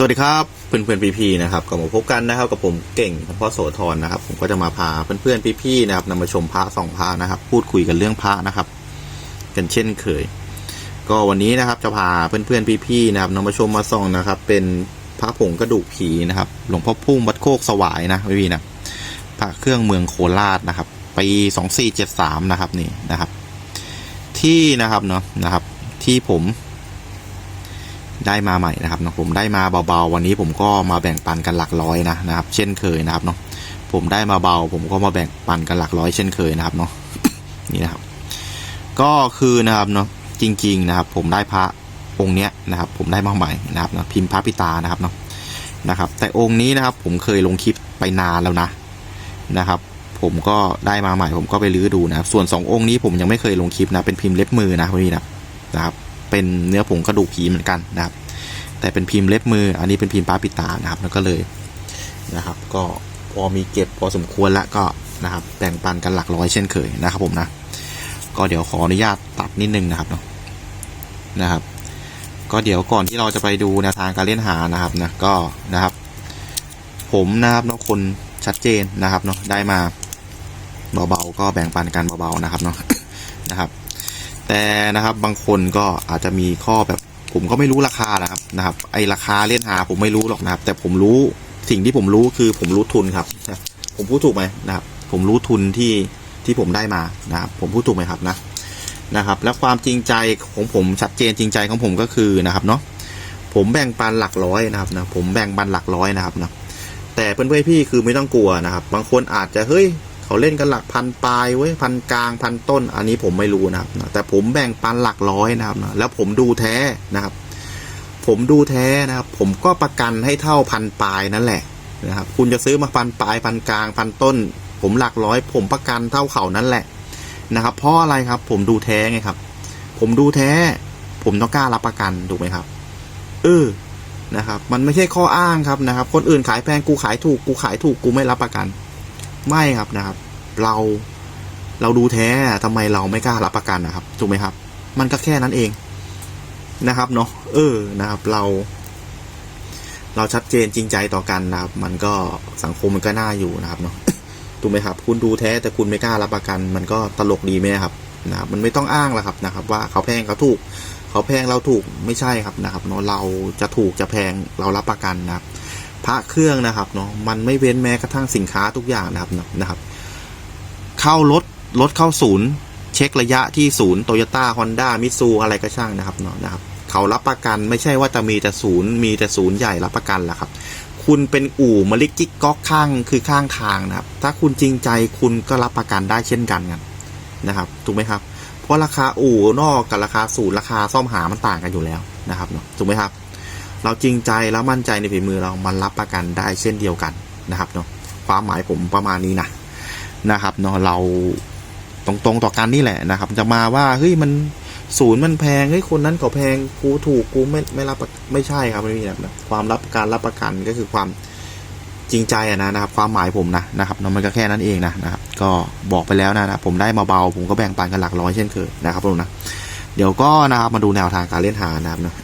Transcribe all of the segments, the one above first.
สวัสดีครับเพื่อนเพื่อนๆพี่ๆนะครับก็มาพบกันนะครับกับผมเก่งพ่อโสธรนะครับ ผมก็จะมาพาเพื่อนเพื่อนๆพี่ๆนะครับนำมาชมพระสองพระนะครับ พูดคุยกันเรื่องพระนะครับ กันเช่นเคย ก็วันนี้นะครับจะพาเพื่อนเพื่อนๆพี่ๆนะครับนำมาชมมาส่องนะครับ เป็นพระผงกระดูกผีนะครับหลวงพ่อพุ่งวัดโคกสวายนะพี่ๆนะพระเครื่องเมืองโคราชนะครับปีสองสี่เจ็ดสามนะครับนี่นะครับ ที่นะครับเนาะนะครับ ที่ผม ได้มาใหม่นะครับเนาะผมได้มาเบาๆ วันนี้ผมก็มาแบ่งปันกันหลักร้อยนะนะครับ เช่นเคยนะครับเนาะผมได้มาเบา ผมก็มาแบ่งปันกันหลักร้อยเช่นเคยนะครับเนาะนี่นะครับ ก็คือนะครับเนาะจริง ๆนะครับ ผมได้พระองค์เนี้ยนะครับ ผมได้มาใหม่นะครับนะพิมพ์พระปิตานะครับเนาะนะครับ แต่องค์นี้นะครับ ผมเคยลงคลิปไปนานแล้วนะนะครับ ผมก็ได้มาใหม่ ผมก็ไปลื้อดูนะครับ ส่วนสององค์นี้ผมยังไม่เคยลงคลิปนะเป็นพิมพ์เล็บมือนะพี่นะนะครับ เป็นเนื้อผงกระดูกผีเหมือนกันนะครับ แต่เป็นพิมพ์เล็บมือ อันนี้เป็นพิมพ์ปาปิตานะครับแล้วก็เลยนะครับ ก็พอมีเก็บพอสมควรแล้วก็นะครับแบ่งปันกันหลักร้อยเช่นเคยนะครับผมนะ ก็เดี๋ยวขออนุญาตตัดนิดนึงนะครับเนาะนะครับ ก็เดี๋ยวก่อนที่เราจะไปดูแนวทางการเล่นหานะครับนะก็นะครับ ผมนะครับเนาะคนชัดเจนนะครับเนาะได้มาเบาๆก็แบ่งปันกันเบาๆนะครับเนาะนะครับ แต่นะครับบางคนก็อาจจะมีข้อแบบผมก็ไม่รู้ราคานะครับนะครับ ไอราคาเล่นหาผมไม่รู้หรอกนะครับ แต่ผมรู้สิ่งที่ผมรู้คือผมรู้ทุนครับ ผมพูดถูกไหมนะครับ ผมรู้ทุนที่ที่ผมได้มานะครับ ผมพูดถูกไหมครับนะนะครับ และความจริงใจของผมชัดเจนจริงใจของผมก็คือนะครับเนาะผมแบ่งปันหลักร้อยนะครับนะผมแบ่งปันหลักร้อยนะครับนะแต่เพื่อนๆพี่คือไม่ต้องกลัวนะครับ บางคนอาจจะเฮ้ย เขาเล่นกันหลักพันปลายเว้ยพันกลางพันต้น อันนี้ผมไม่รู้นะครับแต่ผมแบ่งปันหลักร้อยนะครับนะแล้วผมดูแท้นะครับ ผมดูแท้นะครับ ผมก็ประกันให้เท่าพันปลายนั่นแหละนะครับ คุณจะซื้อมาพันปลายพันกลางพันต้น ผมหลักร้อย ผมประกันเท่าเขานั่นแหละนะครับ เพราะอะไรครับ ผมดูแท้ไงครับ ผมดูแท้ ผมต้องกล้ารับประกันถูกไหมครับ เออนะครับ มันไม่ใช่ข้ออ้างครับนะครับ คนอื่นขายแพงกูขายถูกกูขายถูกกูไม่รับประกัน ไม่ครับนะครับ เรา เราดูแท้ทำไมเราไม่กล้ารับประกันนะครับถูกไหมครับ มันก็แค่นั้นเองนะครับเนาะเออนะครับ เรา เราชัดเจนจริงใจต่อกันนะครับ มันก็สังคมมันก็น่าอยู่นะครับเนาะถูกไหมครับ คุณดูแท้แต่คุณไม่กล้ารับประกัน มันก็ตลกดีไหมครับนะครับ มันไม่ต้องอ้างล้วครับนะครับ ว่าเขาแพงเขาถูก เขาแพงเราถูกไม่ใช่ครับนะครับเนาะเราจะถูกจะแพงเรารับประกันนะครับพระเครื่องนะครับเนาะมันไม่เว้นแม้กระทั่งสินค้าทุกอย่างนะครับนะครับ เข้ารถรถเข้าศูนย์ เช็คระยะที่ศูนย์โตโยต้าฮอนด้ามิซูอะไรก็ช่างนะครับเนาะนะครับ เขารับประกันไม่ใช่ว่าจะมีแต่ศูนย์มีแต่ศูนย์ใหญ่รับประกันแหละครับ คุณเป็นอู่มาลิกจิกก๊อกข้างคือข้างทางนะครับ ถ้าคุณจริงใจคุณก็รับประกันได้เช่นกันกันนะครับถูกไหมครับ เพราะราคาอู่นอกกับราคาศูนย์ราคาซ่อมหามันต่างกันอยู่แล้วนะครับเนาะถูกไหมครับ เราจริงใจแล้วมั่นใจในฝีมือเรามันรับประกันได้เช่นเดียวกันนะครับเนาะความหมายผมประมาณนี้นะ นะครับเนาะเราตรงๆต่อกันนี่แหละนะครับ จะมาว่าเฮ้ยมันศูนย์มันแพงเฮ้ยคนนั้นเขาแพงกูถูกกูไม่ไม่รับประไม่ใช่ครับไม่มีนะความรับการรับประกันก็คือความจริงใจอะนะนะครับ ความหมายผมนะนะครับเนาะมันก็แค่นั้นเองนะนะครับ ก็บอกไปแล้วนะนะผมได้มาเบาผมก็แบ่งปันกันหลักร้อยเช่นเคยนะครับผมนะเดี๋ยวก็นะครับมาดูแนวทางการเล่นหานะครับเนาะ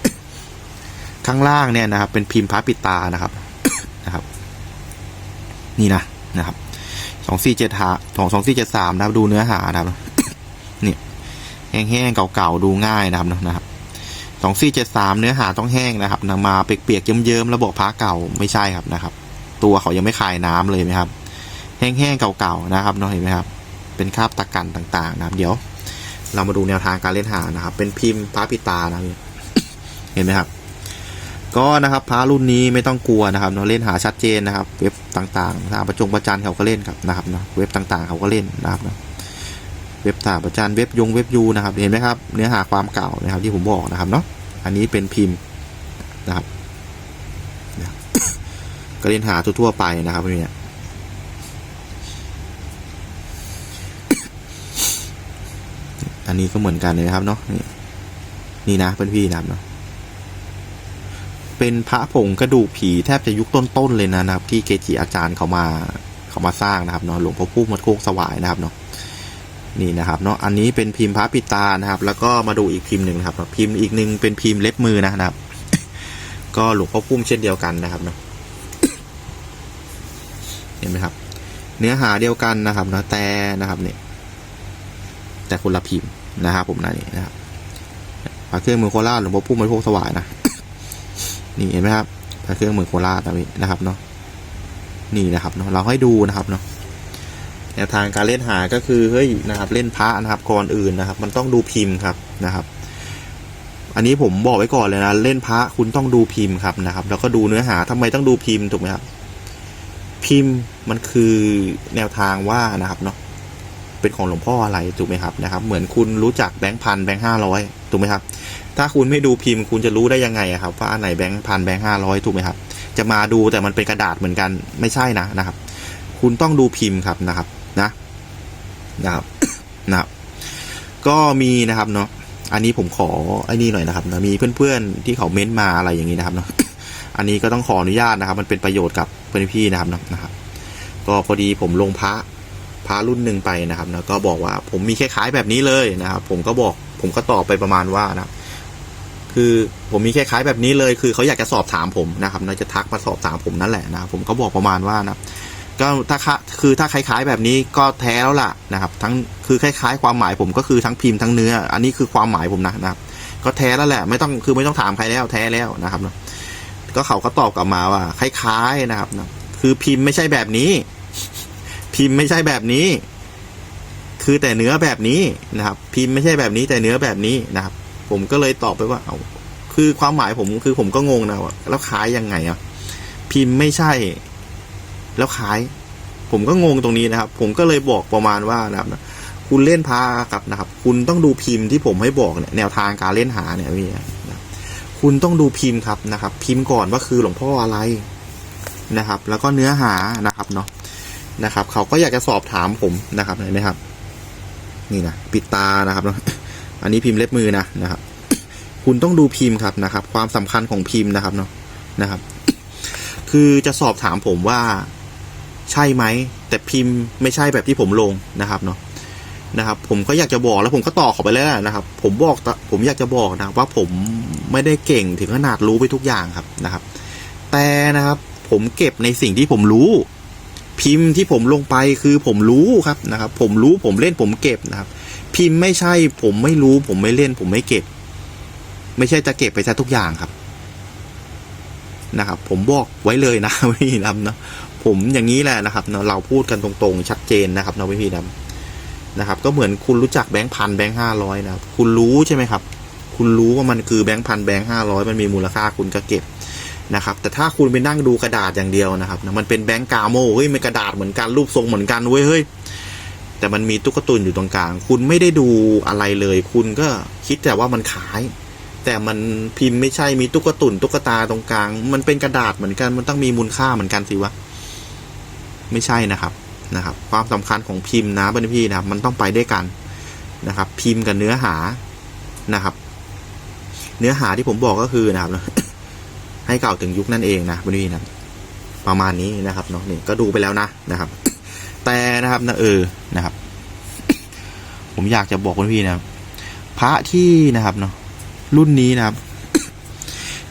ข้างล่างเนี่ยนะครับ เป็นพิมพ์พระปิดตานะครับนะครับ นี่นะนะครับ สองสี่เจ็ดหาสองสองสี่เจ็ดสามนะครับดูเนื้อหานะครับเนี่ยแห้งๆเก่าๆดูง่ายนะครับนะครับสองสี่เจ็ดสามเนื้อหาต้องแห้งนะครับนำมาเปียกๆเยิ้มๆระบบพระเก่าไม่ใช่ครับนะครับ ตัวเขายังไม่คายน้ำเลยไหมครับ แห้งๆเก่าๆนะครับเนาะเห็นไหมครับ เป็นคราบตะกันต่างๆ นะครับ เดี๋ยว เรามาดูแนวทางการเล่นหานะครับ เป็นพิมพ์พระปิตานะครับเห็นไหมครับ ก็นะครับพระรุ่นนี้ไม่ต้องกลัวนะครับเนาะเล่นหาชัดเจนนะครับ เว็บต่างๆทางประจงประจันเขาก็เล่นครับนะครับเนาะเว็บต่างๆเขาก็เล่นนะครับเนาะเว็บต่าประจันเว็บยงเว็บยูนะครับเห็นไหมครับ เนื้อหาความเก่านะครับที่ผมบอกนะครับเนาะอันนี้เป็นพิมพ์นะครับก็เล่นหาทั่วๆไปนะครับเนี่ยอันนี้ก็เหมือนกันเลยนะครับเนาะนี่นี่นะเพื่อนพี่นะครับเนาะ เป็นพระผงกระดูกผีแทบจะยุคต้นๆเลยนะครับ ที่เกจิอาจารย์เขามาเขามาสร้างนะครับเนาะหลวงพ่อพุ่มมัดโคกสวายนะครับเนาะนี่นะครับเนาะอันนี้เป็นพิมพ์พระปิตานะครับ แล้วก็มาดูอีกพิมพ์หนึ่งนะครับ พิมพ์อีกหนึ่งเป็นพิมพ์เล็บมือนะครับ ก็หลวงพ่อพุ่มเช่นเดียวกันนะครับเนาะเห็นไหมครับ เนื้อหาเดียวกันนะครับเนาะแต่นะครับเนี่ยแต่คนละพิมพ์นะครับ ผมนะนี่นะครับพระเครื่องมือโคราชหลวงพ่อพุ่มมาพกสวายนะ นี่เห็นไหมครับพระเครื่องมือโคราชนะพี่นะครับเนาะนี่นะครับเนาะเราให้ดูนะครับเนาะแนวทางการเล่นหาก็คือเฮ้ยนะครับ เล่นพระนะครับก่อนอื่นนะครับ มันต้องดูพิมพ์ครับนะครับ อันนี้ผมบอกไว้ก่อนเลยนะเล่นพระคุณต้องดูพิมพ์ครับนะครับ แล้วก็ดูเนื้อหาทำไมต้องดูพิมพ์ถูกไหมครับพิมพ์มันคือแนวทางว่านะครับเนาะเป็นของหลวงพ่ออะไรถูกไหมครับนะครับ เหมือนคุณรู้จักแบงค์พันแบงค์ห้าร้อยถูกไหมครับ ถ้าคุณไม่ดูพิมพ์คุณจะรู้ได้ยังไงอะครับว่าอันไหนแบงค์พันแบงค์ห้าร้อยถูกไหมครับ จะมาดูแต่มันเป็นกระดาษเหมือนกันไม่ใช่นะนะครับ คุณต้องดูพิมพ์ครับนะครับนะนะครับนะครับ ก็มีนะครับเนาะอันนี้ผมขอไอ้นี่หน่อยนะครับนะมีเพื่อนๆที่เขาเม้นต์มาอะไรอย่างนี้นะครับเนาะอันนี้ก็ต้องขออนุญาตนะครับ มันเป็นประโยชน์กับเพื่อนพี่นะครับนะครับ ก็พอดีผมลงพระพระรุ่นหนึ่งไปนะครับแล้วก็บอกว่าผมมีคล้ายๆแบบนี้เลยนะครับ ผมก็บอกผมก็ตอบไปประมาณว่านะครับ คือผมมีคล้ายๆแบบนี้เลย คือเขาอยากจะสอบถามผมนะครับน่าจะทักมาสอบถามผมนั่นแหละนะผมก็บอกประมาณว่านะก็ถ้าคือถ้าคล้าย ๆ แบบนี้ก็แท้แล้วล่ะนะครับ ทั้งคือคล้าย ๆ ความหมายผมก็คือทั้งพิมพ์ทั้งเนื้อ อันนี้คือความหมายผมนะนะครับ ก็แท้แล้วแหละ ไม่ต้องคือไม่ต้องถามใครแล้วแท้แล้วนะครับนะก็เขาก็ตอบกลับมาว่า คล้ายๆนะครับนะคือพิมพ์ไม่ใช่แบบนี้ พิมพ์ไม่ใช่แบบนี้ คือแต่เนื้อแบบนี้นะครับ พิมพ์ไม่ใช่แบบนี้แต่เนื้อแบบนี้นะครับ ผมก็เลยตอบไปว่าเอาคือความหมายผมคือผมก็งงนะว่าแล้วขายยังไงอะ พิมพ์ไม่ใช่ แล้วขาย ผมก็งงตรงนี้นะครับ ผมก็เลยบอกประมาณว่านะครับคุณเล่นพาครับนะครับ คุณต้องดูพิมพ์ที่ผมให้บอกเนี่ยแนวทางการเล่นหาเนี่ยพี่นะคุณต้องดูพิมพ์ครับนะครับ พิมพ์ก่อนว่าคือหลวงพ่ออะไรนะครับ แล้วก็เนื้อหานะครับเนาะนะครับ เขาก็อยากจะสอบถามผมนะครับเห็นไหมครับ นี่นะปิดตานะครับเนาะ อันนี้พิมพ์เล็บมือนะนะครับ คุณต้องดูพิมพ์ครับนะครับ ความสำคัญของพิมพ์นะครับเนาะนะครับ คือจะสอบถามผมว่าใช่ไหมแต่พิมพ์ไม่ใช่แบบที่ผมลงนะครับเนาะนะครับ ผมก็อยากจะบอกแล้วผมก็ตอบเขาไปแล้วนะครับ ผมบอกผมอยากจะบอกนะว่าผมไม่ได้เก่งถึงขนาดรู้ไปทุกอย่างครับนะครับ แต่นะครับ ผมเก็บในสิ่งที่ผมรู้ พิมพ์ที่ผมลงไปคือผมรู้ครับนะครับ ผมรู้ผมเล่นผมเก็บนะครับ พิมพ์ไม่ใช่ ผมไม่รู้ ผมไม่เล่น ผมไม่เก็บ ไม่ใช่จะเก็บไปซะทุกอย่างครับ นะครับ ผมบอกไว้เลยนะพี่นำนะผมอย่างนี้แหละนะครับเราพูดกันตรงๆ ชัดเจนนะครับนะพี่นำนะครับ ก็เหมือนคุณรู้จักแบงค์พันแบงค์ห้าร้อยนะครับคุณรู้ใช่ไหมครับ คุณรู้ว่ามันคือแบงค์พันแบงค์ห้าร้อยมันมีมูลค่าคุณก็เก็บนะครับ แต่ถ้าคุณไปนั่งดูกระดาษอย่างเดียวนะครับนะมันเป็นแบงค์กาโมเฮ้ยมันกระดาษเหมือนกันรูปทรงเหมือนกันเว้ยเฮ้ย แต่มันมีตุ๊กตุนอยู่ตรงกลาง คุณไม่ได้ดูอะไรเลย คุณก็คิดแต่ว่ามันขาย แต่มันพิมพ์ไม่ใช่มีตุ๊กตุนตุ๊กตาตรงกลาง มันเป็นกระดาษเหมือนกัน มันต้องมีมูลค่าเหมือนกันสิวะไม่ใช่นะครับนะครับ ความสำคัญของพิมพ์นะเพื่อนพี่นะครับ มันต้องไปด้วยกันนะครับ พิมพ์กับเนื้อหานะครับ เนื้อหาที่ผมบอกก็คือนะครับ ให้เก่าถึงยุคนั่นเองนะเพื่อนพี่นะประมาณนี้นะครับเนาะนี่ก็ดูไปแล้วนะนะครับ แต่นะครับนะเออนะครับ ผมอยากจะบอกคุณพี่นะครับ พระที่นะครับเนาะรุ่นนี้นะครับ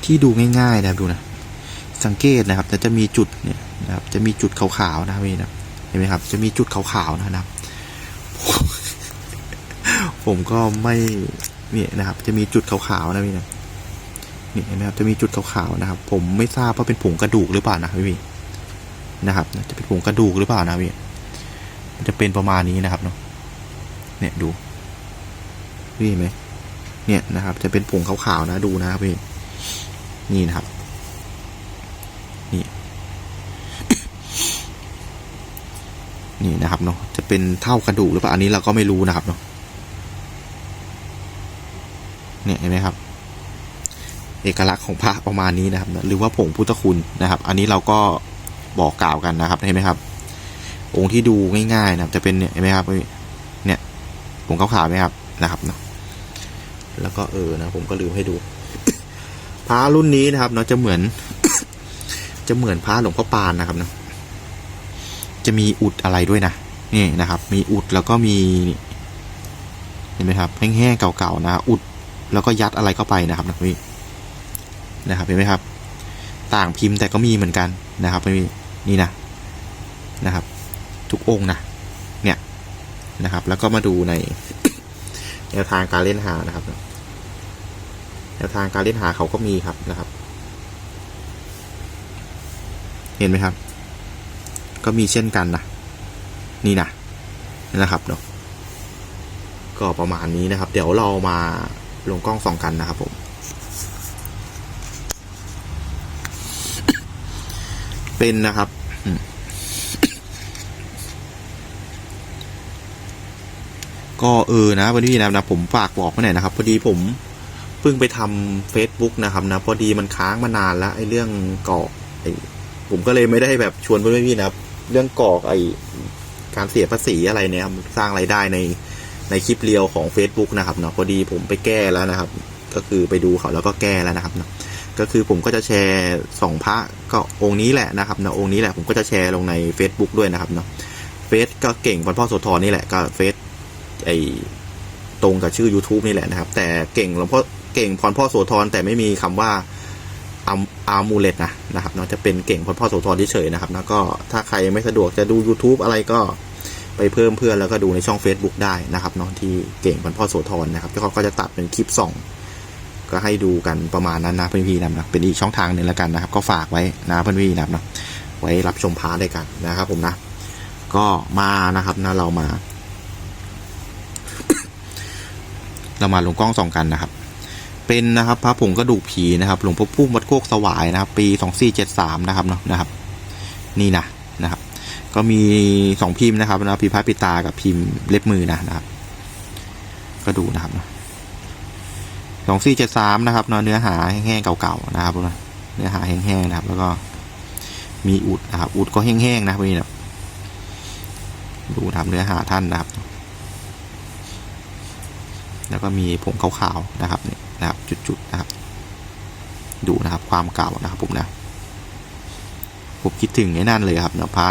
ที่ดูง่ายๆนะครับดูนะสังเกตนะครับจะจะมีจุดเนี่ยนะครับ จะมีจุดขาวๆนะครับพี่นะเห็นไหมครับ จะมีจุดขาวๆนะครับ ผมก็ไม่เนี่ยนะครับ จะมีจุดขาวๆนะพี่นะนี่เห็นไหมครับจะมีจุดขาวๆนะครับ ผมไม่ทราบว่าเป็นผงกระดูกหรือเปล่านะพี่นะครับจะเป็นผงกระดูกหรือเปล่านะพี่ จะเป็นประมาณนี้นะครับเนาะเนี่ยดูพี่เห็นไหมเนี่ยนะครับ จะเป็นผงขาวๆนะดูนะครับพี่นี่นะครับ นี่ นี่นะครับเนาะจะเป็นเท่ากระดูกหรือเปล่าอันนี้เราก็ไม่รู้นะครับเนาะเนี่ยเห็นไหมครับ เอกลักษณ์ของพระประมาณนี้นะครับ หรือว่าผงพุทธคุณนะครับ อันนี้เราก็บอกกล่าวกันนะครับเห็นไหมครับ องค์ที่ดูง่ายๆนะครับจะเป็นเนี่ยเห็นไหมครับเนี่ยผมขาวๆไหมครับนะครับเนาะแล้วก็เออนะผมก็ลืมให้ดูพระรุ่นนี้นะครับเนาะจะเหมือน จะเหมือนพระหลวงพ่อปานนะครับเนาะจะมีอุดอะไรด้วยนะนี่นะครับ มีอุดแล้วก็มีเห็นไหมครับแห้งๆเก่าๆนะอุดแล้วก็ยัดอะไรเข้าไปนะครับนะพี่นะครับเห็นไหมครับ ต่างพิมพ์แต่ก็มีเหมือนกันนะครับไม่นี่นะนะครับ ทุกองนะเนี่ยนะครับ แล้วก็มาดูในแนวทางการเล่นหานะครับแนวทางการเล่นหาเขาก็มีครับนะครับ เห็นไหมครับ ก็มีเช่นกันนะนี่นะนะครับเนาะก็ประมาณนี้นะครับ เดี๋ยวเรามาลงกล้องส่องกันนะครับผม เป็นนะครับอืม ก็เออนะวันนี้นะนะผมฝากบอกมาหน่อยนะครับพอดีผมเพิ่งไปทำ Facebook นะครับนะพอดีมันค้างมานานแล้วไอ้เรื่องกรอกไอ้ผมก็เลยไม่ได้แบบชวนเพื่อนๆนะเรื่องกรอกไอ้การเสียภาษีอะไรเนี่ยสร้างไรายได้ในในคลิปเรียวของ Facebook นะครับเนาะพอดีผมไปแก้แล้วนะครับ ก็คือไปดูเขาแล้วก็แก้แล้วนะครับนะก็คือผมก็จะแชร์สองพระก็องค์นี้แหละนะครับนะองค์นี้แหละผมก็จะแชร์ลงใน Facebook ด้วยนะครับเนาะเฟซก็เก่งวันพ่อโสธรนี่แหละก็เฟซ ไอตรงกับชื่อ YouTube นี่แหละนะครับ แต่เก่งหลวงพ่อเก่งพรพ่อโสธรแต่ไม่มีคำว่าอาอามูเลตนะนะครับเนาะจะเป็นเก่งพรพ่อโสธรเฉยๆนะครับแล้วก็ถ้าใครไม่สะดวกจะดู YouTube อะไรก็ไปเพิ่มเพื่อนแล้วก็ดูในช่อง Facebook ได้นะครับเนาะที่เก่งพรพ่อโสธรนะครับที่เขาก็จะตัดเป็นคลิปส่องก็ให้ดูกันประมาณนั้นนะเพื่อนพี่นะเป็นอีกช่องทางหนึ่งแล้วกันนะครับ ก็ฝากไว้นะเพื่อนพี่นะครับเนะไว้รับชมพาร์ทด้วยกันนะครับ ผมนะ ก็มานะครับนะเรามา เรามาลงกล้องส่องกันนะครับ เป็นนะครับพระผงกระดูกผีนะครับ หลวงพ่อพุ่มวัดโคกสวายนะครับ ปีสองสี่เจ็ดสามนะครับเนาะนะครับ นี่นะนะครับ ก็มีสองพิมพ์นะครับนะพิมพ์พระปิตากับพิมพ์เล็บมือนะนะครับ ก็ดูนะครับนะสองสี่เจ็ดสามนะครับเนาะเนื้อหาแห้งๆเก่าๆนะครับนะเนื้อหาแห้งๆนะครับ แล้วก็มีอุดนะครับ อุดก็แห้งๆนะครับนี่นะดูนะครับเนื้อหาท่านนะครับ แล้วก็มีผงขาวๆนะครับเนี่ยนะครับจุดๆนะครับ ดูนะครับความเก่านะครับผมนะผมคิดถึงไอ้นั่นเลยครับเนาะพระ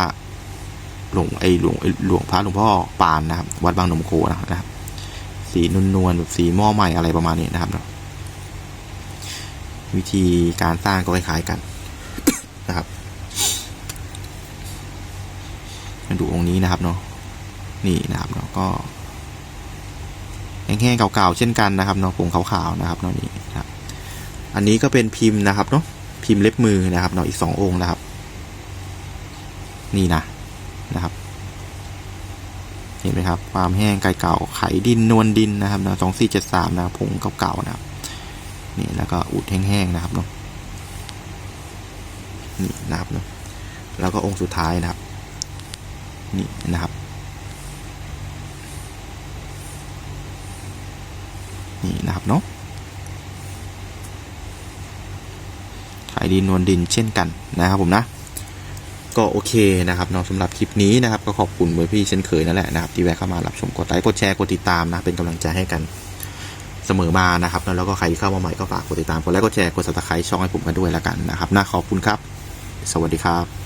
หลวงไอ้หลวงไอหลวงพระหลวงพ่อปานนะครับ วัดบางนมโคนะครับ สีนวลๆแบบสีหม้อใหม่อะไรประมาณนี้นะครับเนาะวิธีการสร้างก็คล้ายๆกันนะครับมาดูองค์นี้นะครับเนาะนี่นะครับเนาะก็ แห้งๆเก่าๆเช่นกันนะครับเนาะผงขาวๆนะครับเนาะนี่นะครับอันนี้ก็เป็นพิมพ์นะครับเนาะพิมพ์เล็บมือนะครับเนาะอีกสององค์นะครับ นี่นะนะครับ เห็นไหมครับ ความแห้งไก่เก่าไขดินนวลดินนะครับนะสองสี่เจ็ดสามนะผงเก่าๆนะครับนี่แล้วก็อุดแห้งๆนะครับเนาะนี่นะครับเนาะแล้วก็องค์สุดท้ายนะครับ นี่นะครับ นี่นะครับเนาะไขดินนวลดินเช่นกันนะครับผมนะก็โอเคนะครับเนาะสำหรับคลิปนี้นะครับ ก็ขอบคุณเบอร์พี่เช่นเคยนั่นแหละนะครับที่แวะเข้ามารับชมกดไลค์กดแชร์กดติดตามนะเป็นกำลังใจให้กันเสมอมานะครับแล้วก็ใครที่เข้ามาใหม่ก็ฝากกดติดตามกดไลค์กดแชร์กด subscribe ช่องให้ผมกันด้วยล้วกันนะครับนะขอบคุณครับ สวัสดีครับ